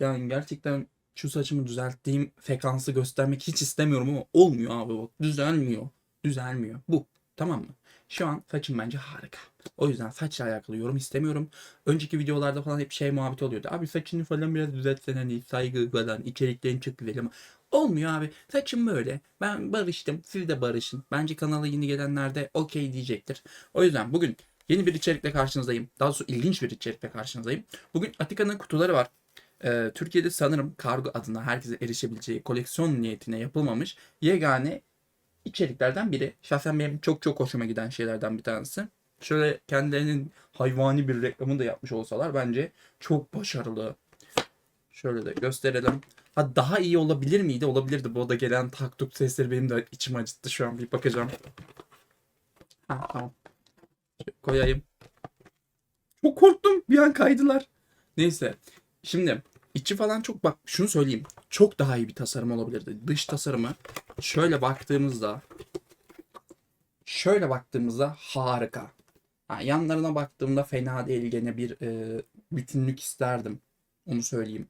Yani gerçekten şu saçımı düzelttiğim frekansı göstermek hiç istemiyorum ama olmuyor abi bak. Düzelmiyor. Düzelmiyor. Bu. Tamam mı? Şu an saçım bence harika. O yüzden saçla alakalı yorum istemiyorum. Önceki videolarda falan hep şey muhabbeti oluyordu. Abi saçını falan biraz düzeltsen hani saygı falan içeriklerin çok güzel ama olmuyor abi. Saçım böyle. Ben barıştım. Siz de barışın. Bence kanala yeni gelenler de okey diyecektir. O yüzden bugün yeni bir içerikle karşınızdayım. Daha doğrusu ilginç bir içerikle karşınızdayım. Bugün Atika'nın kutuları var. Ee, Türkiye'de sanırım kargo adına herkese erişebileceği koleksiyon niyetine yapılmamış yegane içeriklerden biri. Şahsen benim çok çok hoşuma giden şeylerden bir tanesi. Şöyle kendilerinin hayvani bir reklamını da yapmış olsalar bence çok başarılı. Şöyle de gösterelim. Ha daha iyi olabilir miydi? Olabilirdi. Bu da gelen taktuk sesleri benim de içim acıttı şu an. Bir bakacağım. Ha tamam. Şöyle koyayım. Çok korktum. Bir an kaydılar. Neyse. Şimdi içi falan çok bak şunu söyleyeyim. Çok daha iyi bir tasarım olabilirdi. Dış tasarımı şöyle baktığımızda şöyle baktığımızda harika. Ha, yanlarına baktığımda fena değil gene bir e, bütünlük isterdim. Onu söyleyeyim.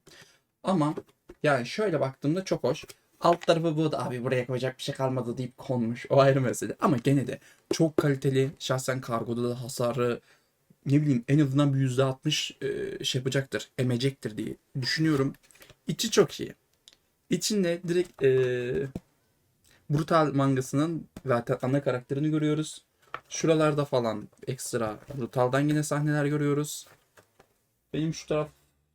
Ama yani şöyle baktığımda çok hoş. Alt tarafı bu da abi buraya koyacak bir şey kalmadı deyip konmuş. O ayrı mesele. Ama gene de çok kaliteli. Şahsen kargoda da hasarı ne bileyim en azından bir %60 e, şey yapacaktır. Emecektir diye düşünüyorum. İçi çok iyi. İçinde direkt e, Brutal mangasının zaten ana karakterini görüyoruz. Şuralarda falan ekstra Brutal'dan yine sahneler görüyoruz. Benim şu taraf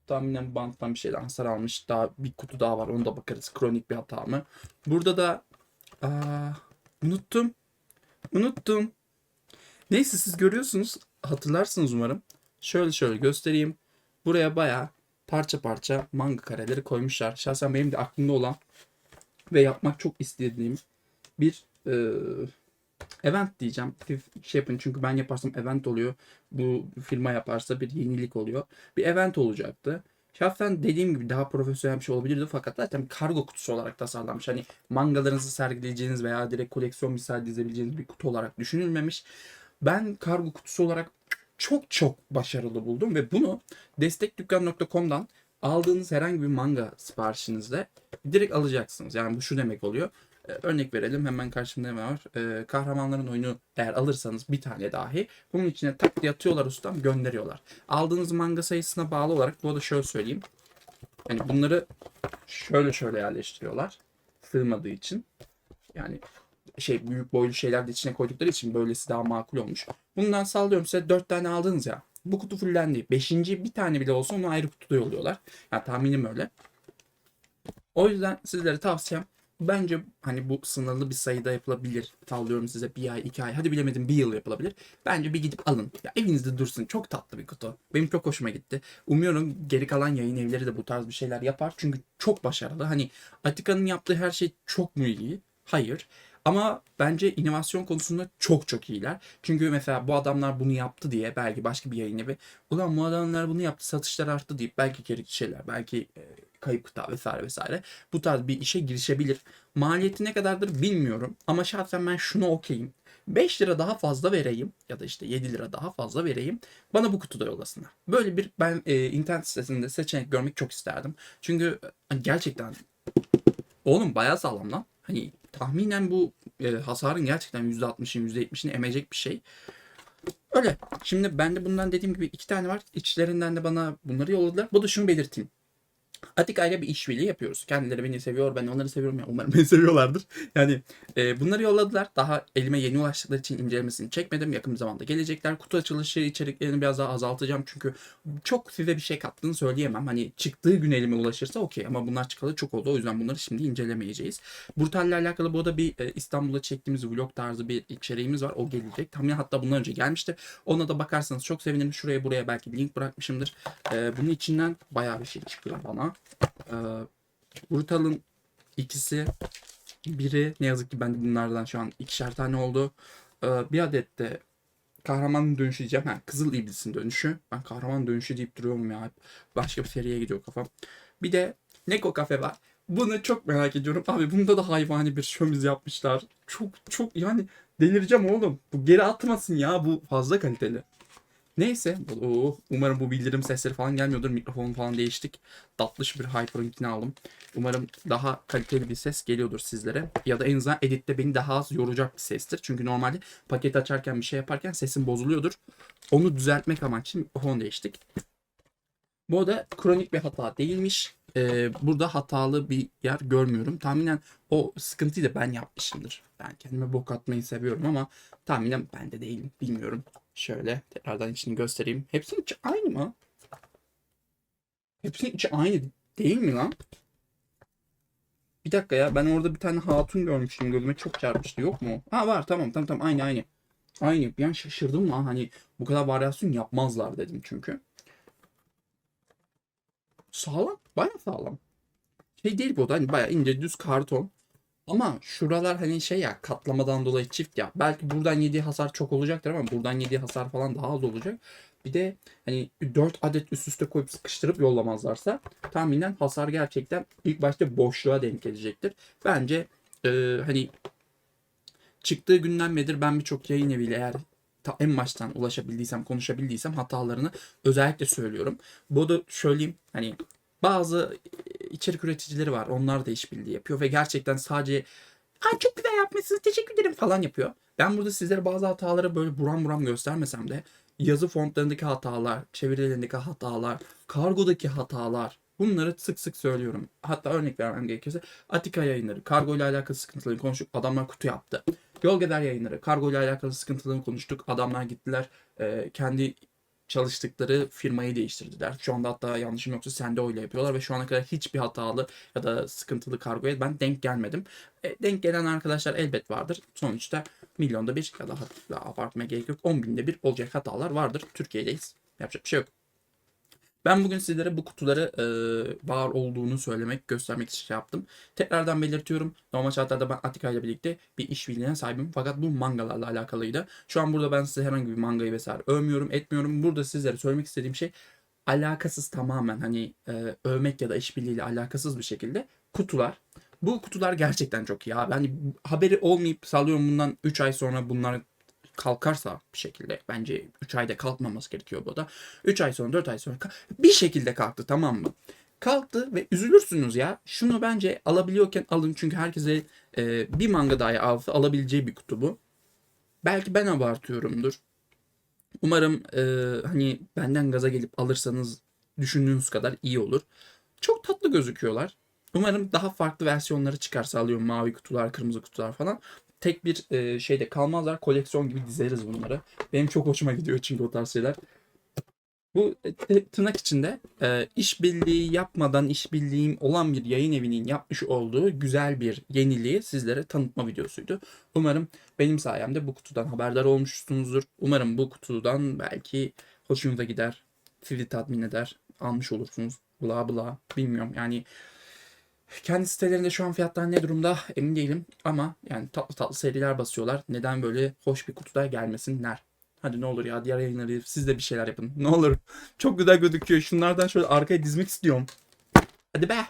tahminen banttan bir şeyden hasar almış. Daha bir kutu daha var. Onu da bakarız. Kronik bir hata mı? Burada da aa, unuttum. Unuttum. Neyse siz görüyorsunuz. Hatırlarsınız umarım. Şöyle şöyle göstereyim. Buraya bayağı parça parça manga kareleri koymuşlar. Şahsen benim de aklımda olan ve yapmak çok istediğim bir e, event diyeceğim. Bir şey yapın çünkü ben yaparsam event oluyor. Bu firma yaparsa bir yenilik oluyor. Bir event olacaktı. Şahsen dediğim gibi daha profesyonel bir şey olabilirdi fakat zaten kargo kutusu olarak tasarlanmış. Hani mangalarınızı sergileyeceğiniz veya direkt koleksiyon misal dizebileceğiniz bir kutu olarak düşünülmemiş. Ben kargo kutusu olarak çok çok başarılı buldum ve bunu destekdükkan.com'dan aldığınız herhangi bir manga siparişinizde direkt alacaksınız. Yani bu şu demek oluyor. Ee, örnek verelim hemen karşımda ne var? Ee, kahramanların oyunu eğer alırsanız bir tane dahi bunun içine tak diye atıyorlar ustam gönderiyorlar. Aldığınız manga sayısına bağlı olarak bu da şöyle söyleyeyim. Yani bunları şöyle şöyle yerleştiriyorlar. Sığmadığı için. Yani şey büyük boylu şeyler de içine koydukları için böylesi daha makul olmuş. Bundan sallıyorum size 4 tane aldınız ya. Bu kutu fullendi. Beşinci bir tane bile olsa onu ayrı kutuda yolluyorlar. Yani tahminim öyle. O yüzden sizlere tavsiyem bence hani bu sınırlı bir sayıda yapılabilir. Sallıyorum size bir ay, iki ay, hadi bilemedim bir yıl yapılabilir. Bence bir gidip alın. Ya evinizde dursun. Çok tatlı bir kutu. Benim çok hoşuma gitti. Umuyorum geri kalan yayın evleri de bu tarz bir şeyler yapar. Çünkü çok başarılı. Hani Atika'nın yaptığı her şey çok mu iyi? Hayır. Ama bence inovasyon konusunda çok çok iyiler. Çünkü mesela bu adamlar bunu yaptı diye belki başka bir yayın evi ulan bu adamlar bunu yaptı satışlar arttı deyip belki gerekli şeyler belki e, kayıp kıta vesaire vesaire bu tarz bir işe girişebilir. Maliyeti ne kadardır bilmiyorum ama şahsen ben şunu okeyim. 5 lira daha fazla vereyim ya da işte 7 lira daha fazla vereyim. Bana bu kutuda yollasınlar. Böyle bir ben e, internet sitesinde seçenek görmek çok isterdim. Çünkü e, gerçekten oğlum bayağı sağlam lan. Hani tahminen bu e, hasarın gerçekten %60'ın %70'ini emecek bir şey. Öyle. Şimdi bende bundan dediğim gibi iki tane var. İçlerinden de bana bunları yolladılar. Bu da şunu belirteyim. Atika ile bir işbirliği yapıyoruz. Kendileri beni seviyor, ben onları seviyorum. Ya umarım beni seviyorlardır. Yani e, bunları yolladılar. Daha elime yeni ulaştıkları için incelemesini çekmedim. Yakın bir zamanda gelecekler. Kutu açılışı içeriklerini biraz daha azaltacağım. Çünkü çok size bir şey kattığını söyleyemem. Hani çıktığı gün elime ulaşırsa okey. Ama bunlar çıkalı çok oldu. O yüzden bunları şimdi incelemeyeceğiz. Brutal ile alakalı bu da bir e, İstanbul'da çektiğimiz vlog tarzı bir içeriğimiz var. O gelecek. Tahmin hatta bundan önce gelmişti. Ona da bakarsanız çok sevinirim. Şuraya buraya belki link bırakmışımdır. E, bunun içinden bayağı bir şey çıkıyor bana. Ee, Brutal'ın ikisi biri ne yazık ki bende bunlardan şu an ikişer tane oldu. Ee, bir adet de kahramanın dönüşü diyeceğim. Ha, Kızıl İblis'in dönüşü. Ben kahraman dönüşü deyip duruyorum ya. Başka bir seriye gidiyor kafam. Bir de Neko Cafe var. Bunu çok merak ediyorum. Abi bunda da hayvani bir şömiz yapmışlar. Çok çok yani delireceğim oğlum. Bu geri atmasın ya. Bu fazla kaliteli. Neyse. Oo, umarım bu bildirim sesleri falan gelmiyordur. Mikrofonu falan değiştik. Tatlış bir Hyperlink'ini aldım. Umarım daha kaliteli bir ses geliyordur sizlere. Ya da en azından editte beni daha az yoracak bir sestir. Çünkü normalde paket açarken bir şey yaparken sesim bozuluyordur. Onu düzeltmek amaçlı mikrofon değiştik. Bu arada kronik bir hata değilmiş. Ee, burada hatalı bir yer görmüyorum. Tahminen o sıkıntıyı da ben yapmışımdır. Ben kendime bok atmayı seviyorum ama tahminen ben de değilim. Bilmiyorum. Şöyle tekrardan içini göstereyim. Hepsinin içi aynı mı? Hepsinin içi aynı değil mi lan? Bir dakika ya ben orada bir tane hatun görmüştüm gözüme çok çarpmıştı yok mu? Ha var tamam tamam tamam aynı aynı. Aynı bir an şaşırdım lan hani bu kadar varyasyon yapmazlar dedim çünkü. Sağlam baya sağlam. Şey değil bu da hani baya ince düz karton. Ama şuralar hani şey ya katlamadan dolayı çift ya. Belki buradan yediği hasar çok olacaktır ama buradan yediği hasar falan daha az olacak. Bir de hani 4 adet üst üste koyup sıkıştırıp yollamazlarsa tahminen hasar gerçekten ilk başta boşluğa denk gelecektir. Bence e, hani çıktığı günden beridir ben birçok yayın eviyle eğer ta- en baştan ulaşabildiysem, konuşabildiysem hatalarını özellikle söylüyorum. Bu da söyleyeyim hani bazı içerik üreticileri var. Onlar da işbirliği yapıyor ve gerçekten sadece Ay çok güzel yapmışsınız teşekkür ederim falan yapıyor. Ben burada sizlere bazı hataları böyle buram buram göstermesem de yazı fontlarındaki hatalar, çevirilerindeki hatalar, kargodaki hatalar bunları sık sık söylüyorum. Hatta örnek vermem gerekirse Atika yayınları, kargo ile alakalı sıkıntıları konuştuk. Adamlar kutu yaptı. Yol Gider yayınları, kargo ile alakalı sıkıntıları konuştuk. Adamlar gittiler e, kendi çalıştıkları firmayı değiştirdiler. Şu anda hatta yanlışım yoksa Sende ile yapıyorlar ve şu ana kadar hiçbir hatalı ya da sıkıntılı kargoya ben denk gelmedim. E, denk gelen arkadaşlar elbet vardır. Sonuçta milyonda bir ya da abartmaya gerek yok. 10 binde bir olacak hatalar vardır. Türkiye'deyiz. Yapacak bir şey yok. Ben bugün sizlere bu kutuları e, var olduğunu söylemek, göstermek için şey yaptım. Tekrardan belirtiyorum. Normal şartlarda ben Atika ile birlikte bir işbirliğine sahibim. Fakat bu mangalarla alakalıydı. Şu an burada ben size herhangi bir mangayı vesaire övmüyorum, etmiyorum. Burada sizlere söylemek istediğim şey alakasız tamamen hani e, övmek ya da işbirliğiyle alakasız bir şekilde kutular. Bu kutular gerçekten çok iyi abi. Hani haberi olmayıp sallıyorum bundan 3 ay sonra bunlar kalkarsa bir şekilde bence 3 ayda kalkmaması gerekiyor bu da. 3 ay sonra 4 ay sonra bir şekilde kalktı tamam mı? Kalktı ve üzülürsünüz ya. Şunu bence alabiliyorken alın çünkü herkese e, bir manga dahi alsa alabileceği bir kutu bu. Belki ben abartıyorumdur. Umarım e, hani benden gaza gelip alırsanız düşündüğünüz kadar iyi olur. Çok tatlı gözüküyorlar. Umarım daha farklı versiyonları çıkarsa alıyorum mavi kutular, kırmızı kutular falan. Tek bir e, şeyde kalmazlar. Koleksiyon gibi dizeriz bunları. Benim çok hoşuma gidiyor çünkü o tarz şeyler. Bu e, tırnak içinde e, işbirliği yapmadan işbirliğim olan bir yayın evinin yapmış olduğu güzel bir yeniliği sizlere tanıtma videosuydu. Umarım benim sayemde bu kutudan haberdar olmuşsunuzdur. Umarım bu kutudan belki hoşunuza gider, sizi tatmin eder, almış olursunuz. Bla bla bilmiyorum yani kendi sitelerinde şu an fiyatlar ne durumda emin değilim ama yani tatlı tatlı seriler basıyorlar. Neden böyle hoş bir kutuda gelmesinler? Hadi ne olur ya diğer yayınları siz de bir şeyler yapın. Ne olur. Çok güzel gözüküyor. Şunlardan şöyle arkaya dizmek istiyorum. Hadi be.